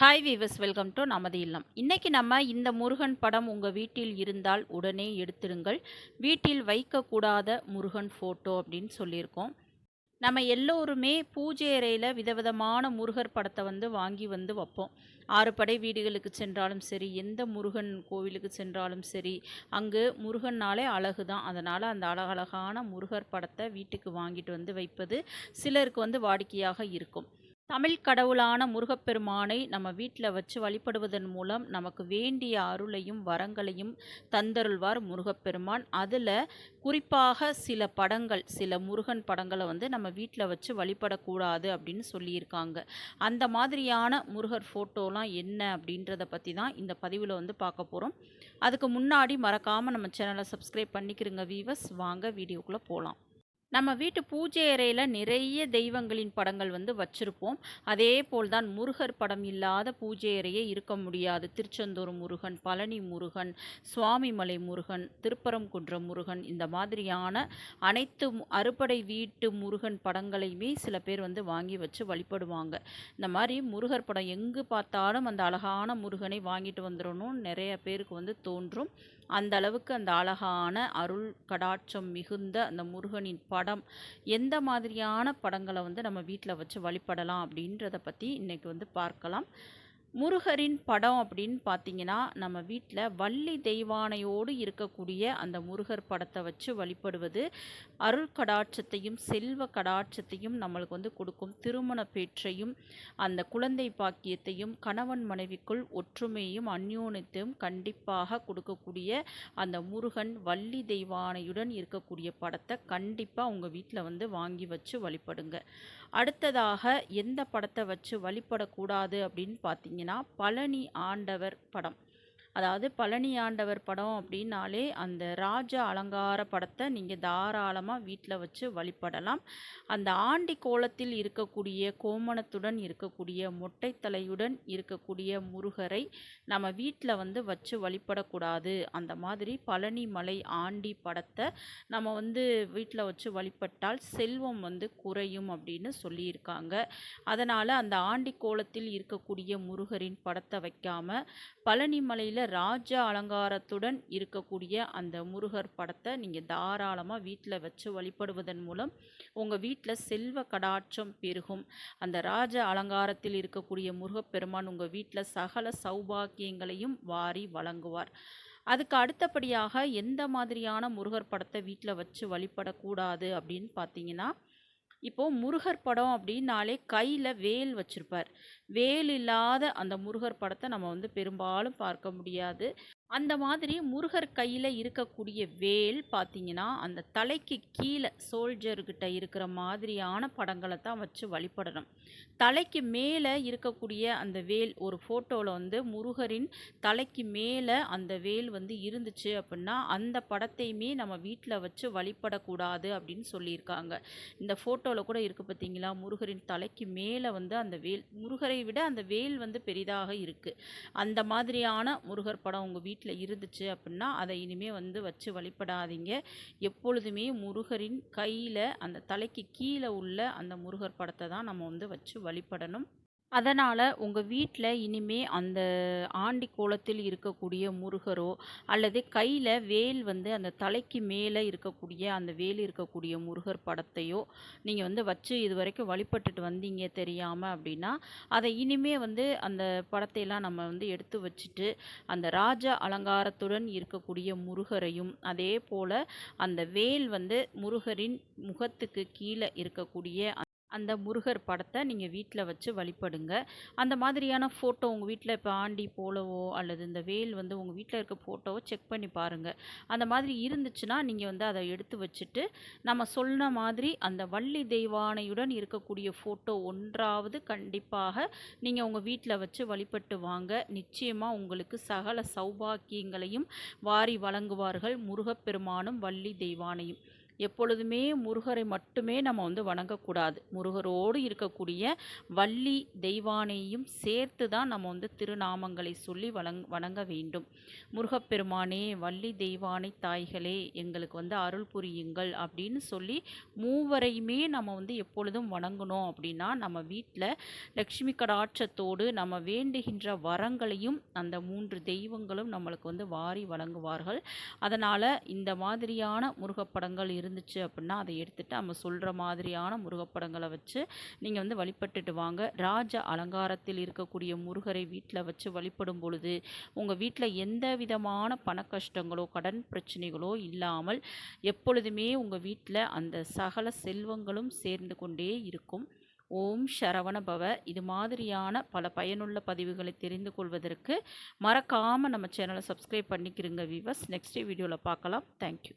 Hi viewers welcome to நமது இல்லம். இன்றைக்கி நம்ம இந்த முருகன் படம் உங்கள் வீட்டில் இருந்தால் உடனே எடுத்துடுங்கள் வீட்டில் வைக்கக்கூடாத முருகன் ஃபோட்டோ அப்படின்னு சொல்லியிருக்கோம். நம்ம எல்லோருமே பூஜை அறையில் விதவிதமான முருகர் படத்தை வந்து வாங்கி வந்து வைப்போம். ஆறு படை வீடுகளுக்கு சென்றாலும் சரி எந்த முருகன் கோவிலுக்கு சென்றாலும் சரி அங்கு முருகன்னாலே அழகு தான். அதனால் அந்த அழகழகான முருகர் படத்தை வீட்டுக்கு வாங்கிட்டு வந்து வைப்பது சிலருக்கு வந்து வாடிக்கையாக இருக்கும். தமிழ் கடவுளான முருகப்பெருமானை நம்ம வீட்டில் வச்சு வழிபடுவதன் மூலம் நமக்கு வேண்டிய அருளையும் வரங்களையும் தந்தருள்வார் முருகப்பெருமான். அதில் குறிப்பாக சில படங்கள் சில முருகன் படங்களை வந்து நம்ம வீட்டில் வச்சு வழிபடக்கூடாது அப்படின்னு சொல்லியிருக்காங்க. அந்த மாதிரியான முருகர் ஃபோட்டோலாம் என்ன அப்படின்றத பற்றி தான் இந்த பதிவில் வந்து பார்க்க போகிறோம் அதுக்கு முன்னாடி மறக்காமல் நம்ம சேனலை சப்ஸ்கிரைப் பண்ணிக்கிறோங்க வீவர்ஸ் வாங்க வீடியோக்குள்ளே போகலாம் நம்ம வீட்டு பூஜை அறையில் நிறைய தெய்வங்களின் படங்கள் வந்து வச்சுருப்போம். அதே போல் தான் முருகர் படம் இல்லாத பூஜை அறையே இருக்க முடியாது. திருச்செந்தூர் முருகன் பழனி முருகன் சுவாமிமலை முருகன் திருப்பரங்குன்றம் முருகன் இந்த மாதிரியான அனைத்து அறுபடை வீட்டு முருகன் படங்களையுமே சில பேர் வந்து வாங்கி வச்சு வழிபடுவாங்க. இந்த மாதிரி முருகர் படம் எங்கு பார்த்தாலும் அந்த அழகான முருகனை வாங்கிட்டு வந்துடணும் நிறைய பேருக்கு வந்து தோன்றும். அந்த அளவுக்கு அந்த அழகான அருள் கடாட்சம் மிகுந்த அந்த முருகனின் படம் படம் எந்த மாதிரியான படங்களை வந்து நம்ம வீட்டில் வச்சு வழிபடலாம் அப்படின்றத பற்றி இன்றைக்கி வந்து பார்க்கலாம். முருகரின் படம் அப்படின்னு பார்த்தீங்கன்னா நம்ம வீட்டில் வள்ளி தெய்வானையோடு இருக்கக்கூடிய அந்த முருகர் படத்தை வச்சு வழிபடுவது. அருள் கடாட்சத்தையும் செல்வ கடாட்சத்தையும் நம்மளுக்கு வந்து கொடுக்கும். திருமண பேற்றையும் அந்த குழந்தை பாக்கியத்தையும் கணவன் மனைவிக்குள் ஒற்றுமையும் அந்யோன்யத்தையும் கண்டிப்பாக கொடுக்கக்கூடிய அந்த முருகன் வள்ளி தெய்வானையுடன் இருக்கக்கூடிய படத்தை கண்டிப்பாக உங்கள் வீட்டில் வந்து வாங்கி வச்சு வழிபடுங்க. அடுத்ததாக எந்த படத்தை வச்சு வழிபடக்கூடாது அப்படின்னு பார்த்தீங்கன்னா பழனி ஆண்டவர் படம். அதாவது பழனி ஆண்டவர் படம் அப்படின்னாலே அந்த ராஜ அலங்கார படத்தை நீங்கள் தாராளமாக வீட்டில் வச்சு வழிபடலாம். அந்த ஆண்டி கோலத்தில் இருக்கக்கூடிய கோமணத்துடன் இருக்கக்கூடிய மொட்டை தலையுடன் இருக்கக்கூடிய முருகரை நம்ம வீட்டில் வந்து வச்சு வழிபடக்கூடாது. அந்த மாதிரி பழனி மலை ஆண்டி படத்தை நம்ம வந்து வீட்டில் வச்சு வழிபட்டால் செல்வம் வந்து குறையும் அப்படின்னு சொல்லியிருக்காங்க. அதனால் அந்த ஆண்டி கோலத்தில் இருக்கக்கூடிய முருகரின் படத்தை வைக்காமல் பழனி மலையில் ராஜ அலங்காரத்துடன் இருக்கக்கூடிய அந்த முருகர் படத்தை நீங்கள் தாராளமாக வீட்டில் வச்சு வழிபடுவதன் மூலம் உங்கள் வீட்டில் செல்வ கடாட்சம் பெருகும். அந்த ராஜ அலங்காரத்தில் இருக்கக்கூடிய முருகப்பெருமான் உங்கள் வீட்டில் சகல சௌபாக்கியங்களையும் வாரி வழங்குவார். அதுக்கு அடுத்தபடியாக எந்த மாதிரியான முருகர் படத்தை வீட்டில் வச்சு வழிபடக்கூடாது அப்படின்னு பார்த்தீங்கன்னா இப்போது முருகர் படம் அப்படின்னாலே கையில் வேல் வச்சுருப்பார். வேல் இல்லாத அந்த முருகர் படத்தை நம்ம வந்து பெரும்பாலும் பார்க்க முடியாது. அந்த மாதிரி முருகர் கையில் இருக்கக்கூடிய வேல் பார்த்தீங்கன்னா அந்த தலைக்கு கீழே சோல்ஜர்கிட்ட இருக்கிற மாதிரியான படங்களை தான் வச்சு வழிபடணும். தலைக்கு மேலே இருக்கக்கூடிய அந்த வேல் ஒரு ஃபோட்டோவில் வந்து முருகரின் தலைக்கு மேலே அந்த வேல் வந்து இருந்துச்சு அப்படின்னா அந்த படத்தையுமே நம்ம வீட்டில் வச்சு வழிபடக்கூடாது அப்படின்னு சொல்லியிருக்காங்க. இந்த ஃபோட்டோவில் கூட இருக்குது பார்த்தீங்களா முருகரின் தலைக்கு மேலே வந்து அந்த வேல் முருகரை விட அந்த வேல் வந்து பெரிதாக இருக்குது அந்த மாதிரியான முருகர் படம் உங்கள் வீட்டில் இருந்துச்சு அப்படின்னா அதை இனிமே வந்து வச்சு வழிபடாதீங்க. எப்பொழுதுமே முருகரின் கையில் அந்த தலைக்கு கீழே உள்ள அந்த முருகர் படத்தை தான் நம்ம வந்து வச்சு வழிபடணும். அதனால் உங்கள் வீட்டில் இனிமே அந்த ஆண்டி கோலத்தில் இருக்கக்கூடிய முருகரோ அல்லது கையில் வேல் வந்து அந்த தலைக்கு மேலே இருக்கக்கூடிய அந்த வேல் இருக்கக்கூடிய முருகர் படத்தையோ நீங்கள் வந்து வச்சு இது வரைக்கும் வழிபட்டுட்டு வந்தீங்க தெரியாமல் அப்படின்னா அதை இனிமே வந்து அந்த படத்தையெல்லாம் நம்ம வந்து எடுத்து வச்சுட்டு அந்த ராஜ அலங்காரத்துடன் இருக்கக்கூடிய முருகரையும் அதே போல் அந்த வேல் வந்து முருகரின் முகத்துக்கு கீழே இருக்கக்கூடிய அந்த முருகர் படத்தை நீங்கள் வீட்டில் வச்சு வழிபடுங்க. அந்த மாதிரியான ஃபோட்டோ உங்கள் வீட்டில் இப்போ ஆண்டி போலவோ அல்லது இந்த வேல் வந்து உங்கள் வீட்டில் இருக்க ஃபோட்டோவோ செக் பண்ணி பாருங்கள் அந்த மாதிரி இருந்துச்சுன்னா நீங்கள் வந்து அதை எடுத்து வச்சுட்டு நம்ம சொன்ன மாதிரி அந்த வள்ளி தெய்வானையுடன் இருக்கக்கூடிய ஃபோட்டோ ஒன்றாவது கண்டிப்பாக நீங்கள் உங்கள் வீட்டில் வச்சு வழிபட்டு வாங்க. நிச்சயமாக உங்களுக்கு சகல சௌபாக்கியங்களையும் வாரி வழங்குவார்கள் முருகப்பெருமானும் வள்ளி தெய்வானையும். எப்பொழுதுமே முருகரை மட்டுமே நம்ம வந்து வணங்கக்கூடாது. முருகரோடு இருக்கக்கூடிய வள்ளி தெய்வானையும் சேர்த்து தான் நம்ம வந்து திருநாமங்களை சொல்லி வணங் வணங்க வேண்டும். முருகப்பெருமானே வள்ளி தெய்வானை தாய்களே எங்களுக்கு வந்து அருள் புரியுங்கள் அப்படின்னு சொல்லி மூவரையுமே நம்ம வந்து எப்பொழுதும் வணங்கணும் அப்படின்னா நம்ம வீட்டில் லக்ஷ்மி கடாட்சத்தோடு நம்ம வேண்டுகின்ற வரங்களையும் அந்த மூன்று தெய்வங்களும் நம்மளுக்கு வந்து வாரி வழங்குவார்கள். அதனால் இந்த மாதிரியான முருகப்படங்கள் இருந்துச்சு அப்படின்னா அதை எடுத்துட்டு நம்ம சொல்கிற மாதிரியான முருகப்படங்களை வச்சு நீங்கள் வந்து வழிபட்டுட்டு வாங்க. ராஜ அலங்காரத்தில் இருக்கக்கூடிய முருகரை வீட்டில் வச்சு வழிபடும் பொழுது உங்கள் வீட்டில் எந்த விதமான பண கஷ்டங்களோ கடன் பிரச்சனைகளோ இல்லாமல் எப்பொழுதுமே உங்கள் வீட்டில் அந்த சகல செல்வங்களும் சேர்ந்து கொண்டே இருக்கும். ஓம் சரவண பவ. இது மாதிரியான பல பயனுள்ள பதிவுகளை தெரிந்து கொள்வதற்கு மறக்காமல் நம்ம சேனலை சப்ஸ்கிரைப் பண்ணிக்கிறங்க விவஸ் நெக்ஸ்ட் வீடியோவில் பார்க்கலாம். தேங்க்யூ